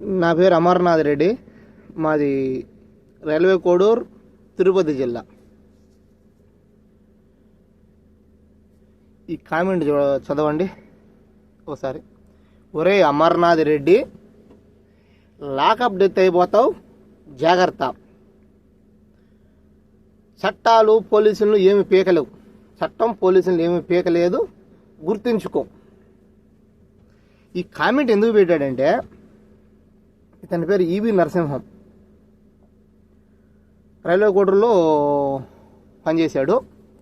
నా పేరు అమర్నాథ్ రెడ్డి. మాది రైల్వే కోడూరు తిరుపతి జిల్లా. ఈ కామెంట్ చూ- చదవండి. ఒకసారి ఒరే అమర్నాథ్ రెడ్డి లాకప్ డెత్ అయిపోతావు జాగ్రత్త. చట్టాలు పోలీసులను ఏమి పీకలేవు. చట్టం పోలీసులను ఏమి పీకలేదు. గుర్తుంచుకో. ఈ కామెంట్ ఎందుకు పెట్టాడంటే ఇతని పేరు ఈవి నరసింహం. రైల్వే కోటర్లో పనిచేశాడు.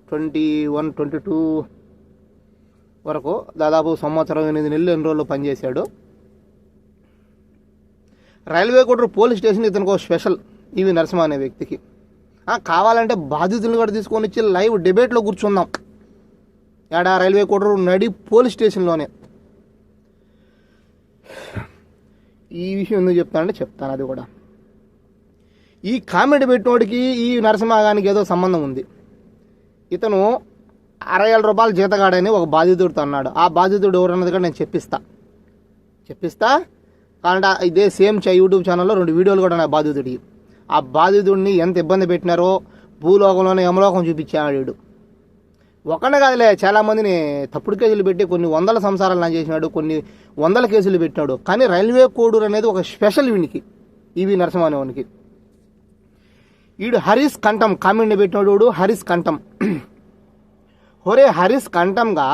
ట్వంటీ వన్ ట్వంటీ టూ వరకు దాదాపు సంవత్సరం ఎనిమిది నెలలు ఎన్ని రోజులు పనిచేశాడు. రైల్వే కోటర్ పోలీస్ స్టేషన్ ఇతనికి ఒక స్పెషల్ ఈవి నరసింహ అనే వ్యక్తికి. కావాలంటే బాధితులను కూడా తీసుకొని వచ్చి లైవ్ డిబేట్లో కూర్చుందాం. ఏడా రైల్వే కోటర్ నడి పోలీస్ స్టేషన్లోనే. ఈ విషయం ఎందుకు చెప్తానంటే చెప్తాను అది కూడా. ఈ కామెంట్ పెట్టినోడికి ఈ నరసింహగానికి ఏదో సంబంధం ఉంది. ఇతను అరవై ఏళ్ళ రూపాయలు జీతగాడని ఒక బాధితుడితో అన్నాడు. ఆ బాధితుడు ఎవరన్నది కూడా నేను చెప్పిస్తా. చెప్పిస్తా? కాదంటే ఇదే సేమ్ చై యూట్యూబ్ ఛానల్లో రెండు వీడియోలు కూడా ఉన్నాయి బాధితుడికి ఆ బాధితుడిని ఎంత ఇబ్బంది పెట్టినారో భూలోకంలోనే యమలోకం చూపించాడు వీడు. ఒకనే కాదులే చాలా మందిని తప్పుడు కేసులు పెట్టి కొన్ని వందల సంసారాలు నా చేసినాడు కొన్ని వందల కేసులు పెట్టినాడు. కానీ రైల్వే కోడూరు అనేది ఒక స్పెషల్ వీనికి ఈవి నరసింహ అనేవానికి ఈడు హరీష్ కంఠం కామెంట్ పెట్టినోడు హరీష్ కంఠం. ఒరే హరీష్ కంఠంగా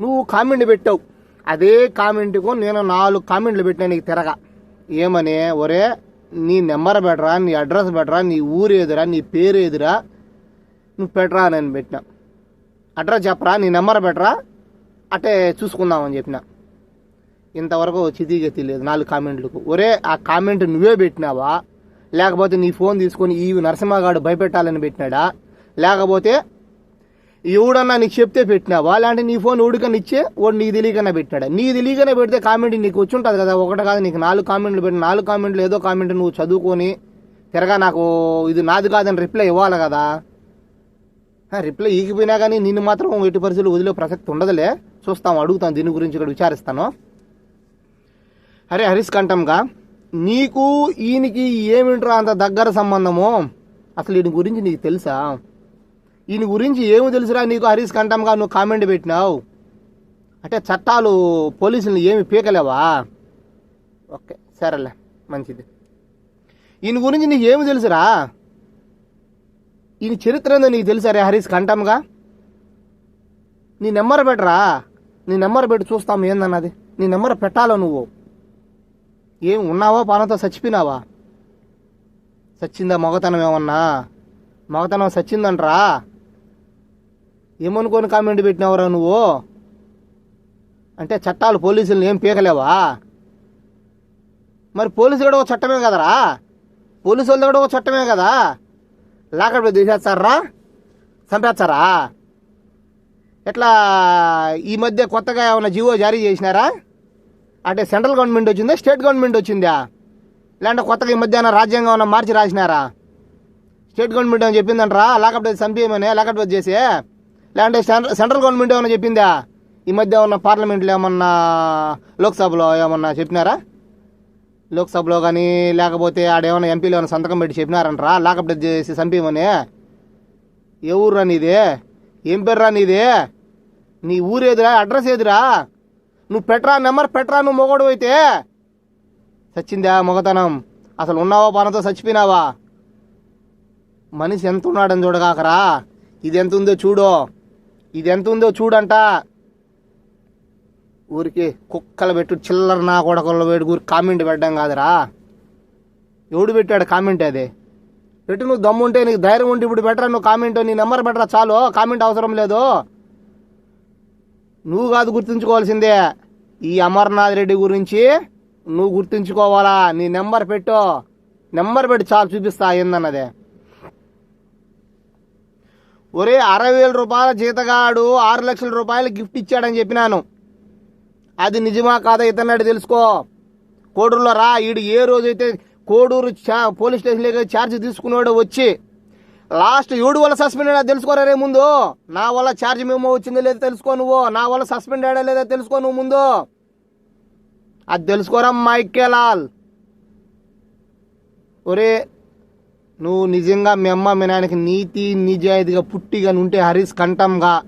నువ్వు కామెంట్ పెట్టావు. అదే కామెంట్కు నేను నాలుగు కామెంట్లు పెట్టినా నీకు తిరగా. ఏమని? ఒరే నీ నెంబర్ పెట్టరా నీ అడ్రస్ పెట్టరా నీ ఊరు ఎదురా నీ పేరు ఎదురా నువ్వు పెట్టరా నేను పెట్టిన. అడ్రస్ చెప్పరా నీ నెంబర్ పెట్టరా అట్టే చూసుకుందామని చెప్పిన. ఇంతవరకు చితిగతి లేదు నాలుగు కామెంట్లకు. ఒరే ఆ కామెంట్ నువ్వే పెట్టినావా? లేకపోతే నీ ఫోన్ తీసుకొని ఈ నరసింహగాడు భయపెట్టాలని పెట్టినాడా? లేకపోతే ఎవడన్నా నీకు చెప్తే పెట్టినావా? లేదంటే నీ ఫోన్ ఎవడికన్నా ఇచ్చే వాడు నీకు తెలియకన్నా పెట్టినాడా? నీ తెలియకనే పెడితే కామెంట్ నీకు వచ్చి ఉంటుంది కదా ఒకటి కాదు నీకు నాలుగు కామెంట్లు పెట్టి నాలుగు కామెంట్లు ఏదో కామెంట్ నువ్వు చదువుకొని తిరగా నాకు ఇది నాది కాదని రిప్లై ఇవ్వాలి కదా. రిప్లై ఈగిపోయినా కానీ నిన్ను మాత్రం ఎటు పరిస్థితులు వదిలే ప్రసక్తి ఉండదులే. చూస్తాం అడుగుతాం దీని గురించి ఇక్కడ విచారిస్తాను. అరే హరీష్ కంఠంగా నీకు ఈయనకి ఏమింట్రా అంత దగ్గర సంబంధము? అసలు ఈయన గురించి నీకు తెలుసా? ఈయన గురించి ఏమి తెలుసురా నీకు హరీష్ కంఠంగా నువ్వు కామెంట్ పెట్టినావు. అంటే చట్టాలు పోలీసులు ఏమి పీకలేవా? ఓకే సరేలే మంచిది. ఈయన గురించి నీకు ఏమి తెలుసురా? ఈయన చరిత్ర ఏందో నీకు తెలుసా రే హరీష్ కంఠంగా నీ నెంబర్ పెట్టరా? నీ నెంబర్ పెట్టి చూస్తాం ఏందన్నది? నీ నెంబర్ పెట్టాలో నువ్వు? ఏం ఉన్నావా? పానంతో చచ్చిపోయినావా? చచ్చిందా మగతనం ఏమన్నా? మగతనం చచ్చిందంట్రా? ఏమనుకొని కామెంట్ పెట్టినావురా నువ్వు? అంటే చట్టాలు పోలీసులను ఏం పీకలేవా? మరి పోలీసులు కూడా ఒక చట్టమే కదరా? పోలీసు వాళ్ళు కూడా ఒక చట్టమే కదా? లాకడలో తీసేస్తారా? చంపేస్తారా? ఎట్లా ఈ మధ్య కొత్తగా ఏమైనా జీవో జారీ చేసినారా? అంటే సెంట్రల్ గవర్నమెంట్ వచ్చిందా స్టేట్ గవర్నమెంట్ వచ్చిందా? లేదంటే కొత్తగా ఈ మధ్య ఏమైనా రాజ్యాంగం ఏమైనా మార్చి రాసినారా? స్టేట్ గవర్నమెంట్ ఏమైనా చెప్పిందంటారా? లాకప్ చంపేయమని లాకప్ చేసి? లేదంటే సెంట్రల్ సెంట్రల్ గవర్నమెంట్ ఏమైనా చెప్పిందా? ఈ మధ్య ఏమన్నా పార్లమెంట్లో ఏమన్నా లోక్సభలో ఏమన్నా చెప్పినారా? లోక్సభలో కానీ లేకపోతే ఆడేమన్నా ఎంపీలు ఏమైనా సంతకం పెట్టి చెప్పినారంటరా? లాకప్ చేసి చంపేమని? ఏ ఊర్రా నీది? ఏం పేర్రా నీది? నీ ఊరేదిరా అడ్రస్ ఏదిరా? నువ్వు పెట్రా నెంబర్ పెట్రా నువ్వు మొగడు అయితే? చచ్చిందా మొగతనం? అసలు ఉన్నావా పనతో చచ్చిపోయినావా? మనిషి ఎంత ఉన్నాడని చూడగాకరా? ఇది ఎంత ఉందో చూడో. ఇది ఎంత ఉందో చూడంట. ఊరికి కుక్కలు పెట్టు చిల్లర నా కొడకల్లో పెట్టి ఊరికి కామెంట్ పెట్టడం కాదురా. ఎవడు పెట్టాడు కామెంట్ అది? పెట్టు నువ్వు దమ్ము ఉంటే నీకు ధైర్యం ఉంటే ఇప్పుడు పెట్టరా నువ్వు కామెంట్ నీ నెంబర్ పెట్టరా చాలు కామెంట్ అవసరం లేదు. నువ్వు కాదు గుర్తుంచుకోవాల్సిందే ఈ అమర్నాథ్ రెడ్డి గురించి నువ్వు గుర్తుంచుకోవాలా నీ నెంబర్ పెట్టు. నెంబర్ పెట్టి చాలు చూపిస్తా ఏందన్నదే? ఒరే అరవై వేల రూపాయల జీతగాడు ఆరు లక్షల రూపాయలు గిఫ్ట్ ఇచ్చాడని చెప్పినాను. అది నిజమా కాదా ఇతన్నాడు తెలుసుకో. కోడూరులో రా ఈడు ఏ రోజైతే కోడూరు చా- పోలీస్ స్టేషన్లో ఛార్జ్ తీసుకున్నాడో వచ్చి లాస్ట్ ఏడు వల్ల సస్పెండ్ అయినా తెలుసుకోరా రే ముందు? నా వల్ల ఛార్జ్ మేము వచ్చిందో లేదో తెలుసుకో నువ్వు. నా వల్ల సస్పెండ్ అయ్యా లేదో తెలుసుకో నువ్వు ముందు. అది తెలుసుకోరా మైకేలాల్? ఒరే నువ్వు నిజంగా మీ అమ్మ మీ నాయనకి నీతి నిజాయితీగా పుట్టిగా ఉంటే హరీష్ కంఠంగా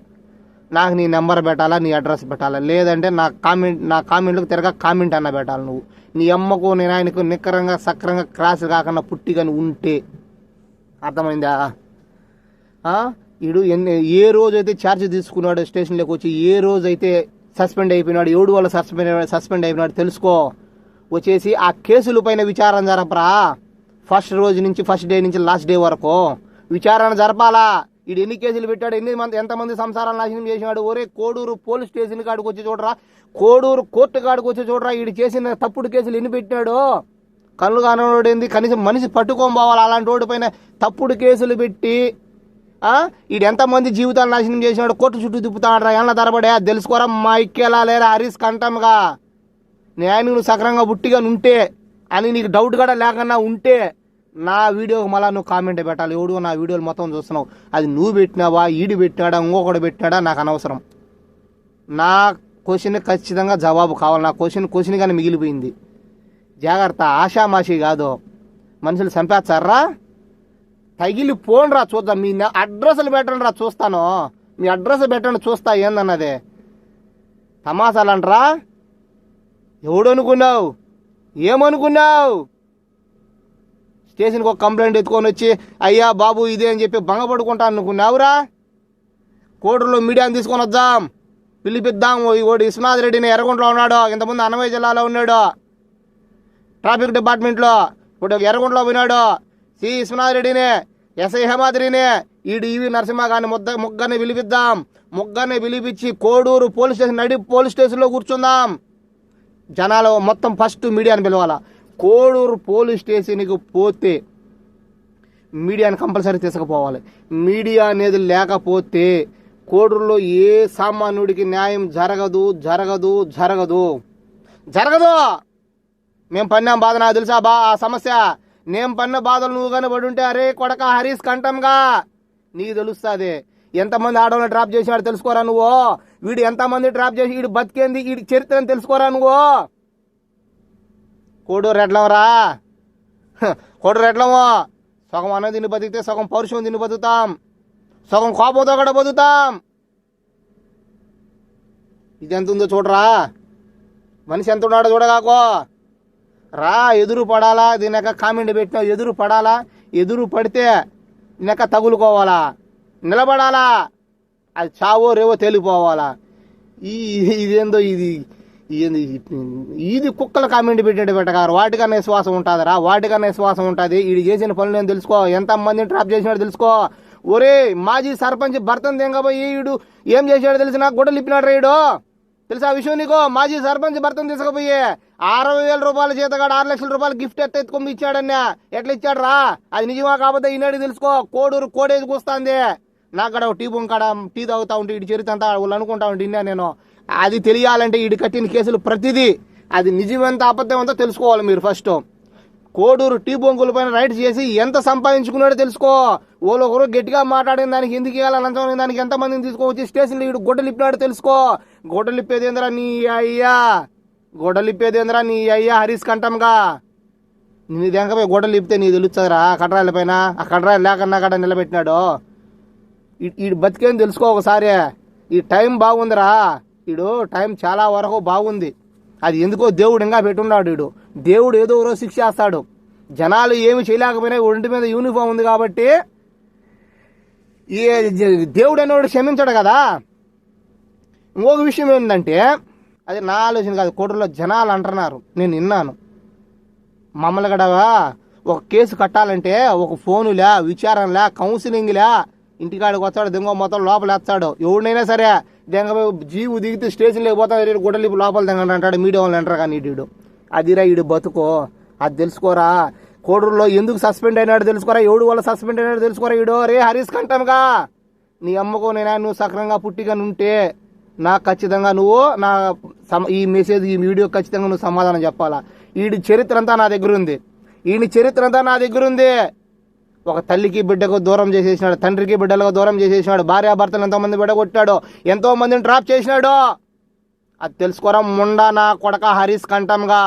నాకు నీ నెంబర్ పెట్టాలా నీ అడ్రస్ పెట్టాలా? లేదంటే నా కామెంట్ నా కామెంట్లకు తిరగ కామెంట్ అన్న పెట్టాలి నువ్వు. నీ అమ్మకు నీ నాయనకు నిక్కరంగా సక్రంగా క్రాస్ కాకుండా పుట్టిగా ఉంటే అర్థమైందా? ఇడు ఎన్ని ఏ రోజు అయితే ఛార్జ్ తీసుకున్నాడు స్టేషన్లోకి వచ్చి ఏ రోజు అయితే సస్పెండ్ అయిపోయినాడు ఎవడు వల్ల సస్పెండ్ సస్పెండ్ అయిపోయినాడు తెలుసుకో. వచ్చేసి ఆ కేసుల పైన విచారణ జరపరా. ఫస్ట్ రోజు నుంచి ఫస్ట్ డే నుంచి లాస్ట్ డే వరకు విచారణ జరపాలా? ఈడు ఎన్ని కేసులు పెట్టాడు ఎన్ని మంది ఎంతమంది సంసారాలు నాశనం చేసినాడు ఒరే కోడూరు పోలీస్ స్టేషన్ కాడికి వచ్చి చూడరా కోడూరు కోర్టు కాడికి వచ్చి చూడరా ఈడు చేసిన తప్పుడు కేసులు ఎన్ని పెట్టినాడు. కళ్ళు కానివాడు ఏంది కనీసం మనిషి పట్టుకొని పోవాలి అలాంటి వాడి పైన తప్పుడు కేసులు పెట్టి ఆ? ఈడు ఎంతమంది జీవితాలు నాశనం చేసినాడు కోర్టు చుట్టూ తిప్పుతాడరా ఏళ్ళ తరబడే తెలుసుకోరా మా ఇక్కేలా లేరా హరీస్ కంటంగా నేను నువ్వు సక్రంగా బుట్టిగా ఉంటే అని నీకు డౌట్ కూడా లేకుండా ఉంటే నా వీడియోకి మళ్ళీ నువ్వు కామెంట్ పెట్టాలి. ఎవడు నా వీడియోలు మొత్తం చూస్తున్నావు. అది నువ్వు పెట్టినావా ఈడు పెట్టినాడా ఇంకొకటి పెట్టినాడా నాకు అనవసరం. నా క్వశ్చన్ ఖచ్చితంగా జవాబు కావాలి. నా క్వశ్చన్ క్వశ్చన్గానే మిగిలిపోయింది. జాగ్రత్త. ఆషామాషి కాదు. మనుషులు చంపేస్తారా? తగిలి పోండ్రా చూద్దాం. మీ అడ్రస్లు పెట్టండి రా చూస్తాను. మీ అడ్రస్ పెట్టండి చూస్తా ఏందన్నది. తమాసాలంట్రా ఎవడు అనుకున్నావు ఏమనుకున్నావు? స్టేషన్కి ఒక కంప్లైంట్ ఎత్తుకొని వచ్చి అయ్యా బాబు ఇదే అని చెప్పి భంగపడుకుంటా అనుకున్నావురా? కోటలో మీడియాని తీసుకొని వద్దాం. పిలిపిద్దాం. ఓడి విశ్వనాథ్ రెడ్డిని ఎర్రగుంటలో ఉన్నాడు. ఇంతకుముందు అన్నమయ్య జిల్లాలో ఉన్నాడు. ట్రాఫిక్ డిపార్ట్మెంట్లో ఇప్పుడు ఎర్రగుంటలో పోయినాడు. సి. విశ్వనాథ్ రెడ్డిని ఎస్ఐ హేమాద్రిని ఈడు ఈవి నరసింహ గారిని ముద్ద ముగ్గని పిలిపిద్దాం. ముగ్గని పిలిపించి కోడూరు పోలీస్ స్టేషన్ నడి పోలీస్ స్టేషన్లో కూర్చుందాం. జనాలు మొత్తం ఫస్ట్ మీడియాని పిలవాలా. కోడూరు పోలీస్ స్టేషన్కి పోతే మీడియాని కంపల్సరీ తీసుకుపోవాలి. మీడియా అనేది లేకపోతే కోడూరులో ఏ సామాన్యుడికి న్యాయం జరగదు జరగదు జరగదు. జరగదు! మేము పన్నాం బాధ నాకు తెలుసా బా ఆ సమస్య? నేను పన్న బాధలు నువ్వు కనబడి పడి ఉంటే అరే కొడక హరీష్ కంటంగా నీకు తెలుస్తుంది ఎంతమంది ఆడవాళ్ళని డ్రాప్ చేసినాడు తెలుసుకోరా నువ్వు? వీడు ఎంతమంది డ్రాప్ చేసి వీడు బతికేంది వీడి చరిత్రని తెలుసుకోరా నువ్వు? కోడూరు ఎట్లవరా కోడూరు ఎడ్లము సగం అన్నం తిని బతికితే సగం పౌరుషం తిని బతుకుతాం. సగం కోపంతో కూడా బతుకుతాం. ఇది ఎంత ఉందో చూడరా. మనిషి ఎంత ఉన్నాడో చూడగాకో. రా ఎదురు పడాలా దీనిక కామెంట్ పెట్టినా ఎదురు పడాలా ఎదురు పడితే దీనిక తగులుకోవాలా నిలబడాలా అది చావో రేవో తేలిపోవాలా. ఈ ఇదేందో ఇది? ఇది కుక్కల కామెంట్ పెట్టాడు పెట్టగారు వాటికన్నా విశ్వాసం ఉంటుందిరా వాటికన్నా విశ్వాసం ఉంటుంది. ఇది చేసిన పనులు నేను తెలుసుకో ఎంత మందిని ట్రాప్ చేసినాడు తెలుసుకో. ఒరే మాజీ సర్పంచ్ భర్తను తెంగబోయి ఈడు ఏం చేశాడో తెలిసిన గుడ్డలు ఇప్పినాడు రేడు తెలుసా ఆ విషయం నీకు? మాజీ సర్పంచ్ భర్తను తీసుకుపోయి అరవై వేల రూపాయల చేతగాడు ఆరు లక్షల రూపాయలు గిఫ్ట్ ఎత్త ఎత్తుకొని ఇచ్చాడన్నా. ఎట్లా ఇచ్చాడు రా అది నిజమా కాకపోతే ఈనాడు తెలుసుకో. కోడూరు కోడేది కూస్తుంది. నాకాడ టీ బొంకాడ కాడ టీ తాగుతా ఉంటే ఇటు చరిత్రంతా వాళ్ళు అనుకుంటా ఉంటే ఇన్నా నేను. అది తెలియాలంటే ఇటు కట్టిన కేసులు ప్రతిదీ అది నిజమెంత ఆపత్యం అంతా తెలుసుకోవాలి మీరు ఫస్ట్. కోడూరు టీ బొంగుల పైన రైడ్ చేసి ఎంత సంపాదించుకున్నాడో తెలుసుకో. ఓలో ఒకరు గట్టిగా మాట్లాడిన దానికి ఎందుకు ఇవ్వాలి? దానికి ఎంతమందిని తీసుకోవచ్చు స్టేషన్లో ఇడు గొడ్డలిప్పినాడు తెలుసుకో. గొడ్డలు ఇప్పేది నీ అయ్యా? గొడ్డలు నీ అయ్యా హరీష్ కంఠంగా? నీ దెంకపోయి గొడ్డలిప్పితే నీ తెలుస్తుందిరా కట్రాయిల పైన? ఆ కట్రాలు లేకన్నా కడ నిలబెట్టినాడు? ఈ- ఈడు బతికేం తెలుసుకో ఒకసారి. ఈ టైం బాగుందిరా. ఈడు టైం చాలా వరకు బాగుంది. అది ఎందుకో దేవుడు ఇంకా పెట్టున్నాడు ఈడు. దేవుడు ఏదో రోజు శిక్ష చేస్తాడు. జనాలు ఏమి చేయలేకపోయినా ఒంటి మీద యూనిఫామ్ ఉంది కాబట్టి ఈ దేవుడు అనేవాడు క్షమించడు కదా. ఇంకొక విషయం ఏంటంటే అది నా ఆలోచన కాదు కోర్టులో జనాలు అంటున్నారు. నేను విన్నాను. మమ్మల్ని కూడా ఒక కేసు కట్టాలంటే ఒక ఫోనులే విచారణలే కౌన్సిలింగ్లే ఇంటికాడికి వస్తాడు దెంగ మొత్తం లోపల వేస్తాడు ఎవడినైనా సరే దెంగ జీవు దిగితే స్టేషన్లోకి పోతాడు గుడ్డలు లోపల దెంగండి అంటాడు మీడియా వాళ్ళు అంటారు కానీ ఈడు అదిరా ఈడు బతుకో. అది తెలుసుకోరా? కోడూరులో ఎందుకు సస్పెండ్ అయినాడు తెలుసుకోరా? ఎవడు వల్ల సస్పెండ్ అయినాడు తెలుసుకోరా ఈడో రే హరీష్ కంఠంగా. నీ అమ్మకు నేనా? నువ్వు సక్రంగా పుట్టిగా ఉంటే నాకు ఖచ్చితంగా నువ్వు నా సమ- ఈ మెసేజ్ ఈ వీడియో ఖచ్చితంగా నువ్వు సమాధానం చెప్పాలా? వీడి చరిత్ర అంతా నా దగ్గర ఉంది. ఈయన చరిత్ర అంతా నా దగ్గర ఉంది. ఒక తల్లికి బిడ్డకు దూరం చేసేసినాడు తండ్రికి బిడ్డలకు దూరం చేసేసినాడు భార్యాభర్తలు ఎంతోమంది బిడ్డ కొట్టాడు డ్రాప్ చేసినాడు అది తెలుసుకోరా ముండ నా కొడక హరీష్ కంఠంగా.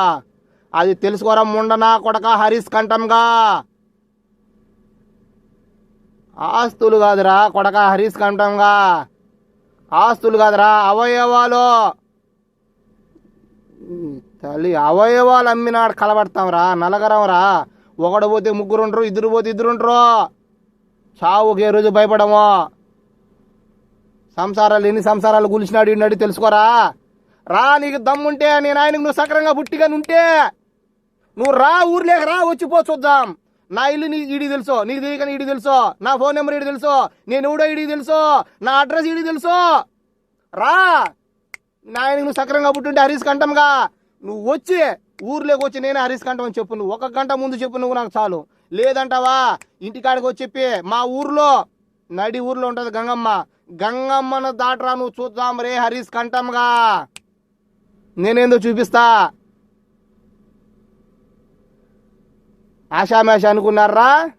అది తెలుసుకోరా ముండ నా కొడక హరీష్ కంఠంగా. ఆస్తులు కాదురా కొడక హరీష్ కంఠంగా. ఆస్తులు కాదురా అవయవాలు. తల్లి అవయవాలు అమ్మినాడు కలబడతాంరా నలగరంరా. ఒకడు పోతే ముగ్గురు ఉంటారు ఇద్దరు పోతే ఇద్దరు ఉంటారు చావుకి ఏ రోజు భయపడము. సంసారాలు ఎన్ని సంసారాలు గులిచినాడు ఈనాడు తెలుసుకోరా? రా నీకు దమ్ముంటే నేను ఆయనకు నువ్వు సక్రంగా పుట్టిగా ఉంటే నువ్వు రా ఊర్లేక రా వచ్చిపో చూద్దాం. నా ఇల్లు నీ ఇడి తెలుసు నీకు తెలియక ఇడి తెలుసు. నా ఫోన్ నెంబర్ ఇడి తెలుసు నేను ఎవడో ఇడి తెలుసు. నా అడ్రస్ ఇడి తెలుసు. రా. నా నువ్వు సక్రంగా పుట్టుంటే హరీష్ కంటంగా నువ్వు వచ్చి ఊర్లోకి వచ్చి నేనే హరీష్ కంఠం అని చెప్పు నువ్వు. ఒక గంట ముందు చెప్పు నువ్వు నాకు చాలు. లేదంటావా? ఇంటికాడికి వచ్చి చెప్పి మా ఊర్లో నడి ఊర్లో ఉంటుంది గంగమ్మ. గంగమ్మను దాటరా నువ్వు చూద్దాం రే హరీష్ కంఠంగా నేనేందో చూపిస్తా. ఆషామేష అనుకున్నారా?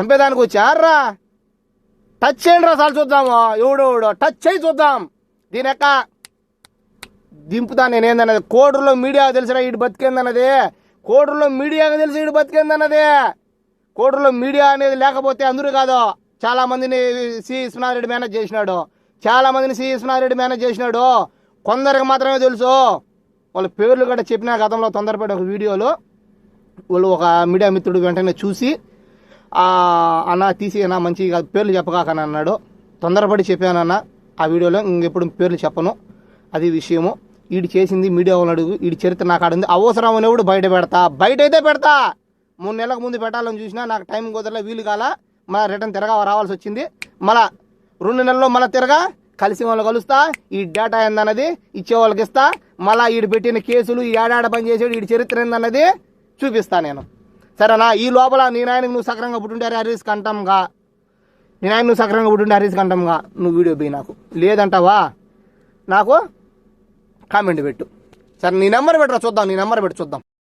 చంపేదానికి వచ్చారా టచ్ చేయండి రా సార్ చూద్దాము. ఎవడో ఎవడో. టచ్ చేయి చూద్దాం. దీని యొక్క దింపుతా నేనేందన్నది? కోడూరులో మీడియా తెలిసిరా ఈడు బతికేందన్నది? కోడూరులో మీడియాకు తెలిసి ఈడు బతికేందన్నది? కోడూరులో మీడియా అనేది లేకపోతే అందరూ కాదు. చాలామందిని సి విశ్వనాథరెడ్డి మేనేజ్ చేసినాడు. చాలామందిని సి విశ్వనాథరెడ్డి మేనేజ్ చేసినాడు. కొందరికి మాత్రమే తెలుసు. వాళ్ళ పేర్లు కూడా చెప్పిన గతంలో తొందరపడి ఒక వీడియోలో. వాళ్ళు ఒక మీడియా మిత్రుడు వెంటనే చూసి అన్న తీసి అన్న మంచి పేర్లు చెప్పకాకని అన్నాడు. తొందరపడి చెప్పానన్న ఆ వీడియోలో ఇంకెప్పుడు పేర్లు చెప్పను. అది విషయము. వీడు చేసింది మీడియా వాళ్ళు అడుగు వీడి చరిత్ర నాకు ఆడింది. అవసరం అనేవాడు బయట పెడతా. బయట అయితే పెడతా. మూడు నెలలకు ముందు పెట్టాలని చూసినా నాకు టైం కుదరలే వీలు కాల. మళ్ళీ రిటర్న్ తిరగా రావాల్సి వచ్చింది. మళ్ళా రెండు నెలల్లో మళ్ళీ తిరగా కలిసి వాళ్ళు కలుస్తా. ఈ డేటా ఏందన్నది ఇచ్చే వాళ్ళకి ఇస్తా. మళ్ళీ వీడు పెట్టిన కేసులు ఈ ఏడాడ పని చేసేవాడు ఈ చరిత్ర ఏందన్నది చూపిస్తా నేను. సరేనా? ఈ లోపల నీ ఆయనకు నువ్వు సక్రంగా పుట్టుంటే హరీస్ కంటంగా నీ ఆయన నువ్వు సక్రంగా పుట్టుంటే హరీస్ కంటంగా నువ్వు వీడియో పోయి నాకు. లేదంటావా? నాకు కామెంట్ పెట్టు. సరే నీ నెంబర్ పెట్టరా చూద్దాం నీ నెంబర్ పెట్టి చూద్దాం.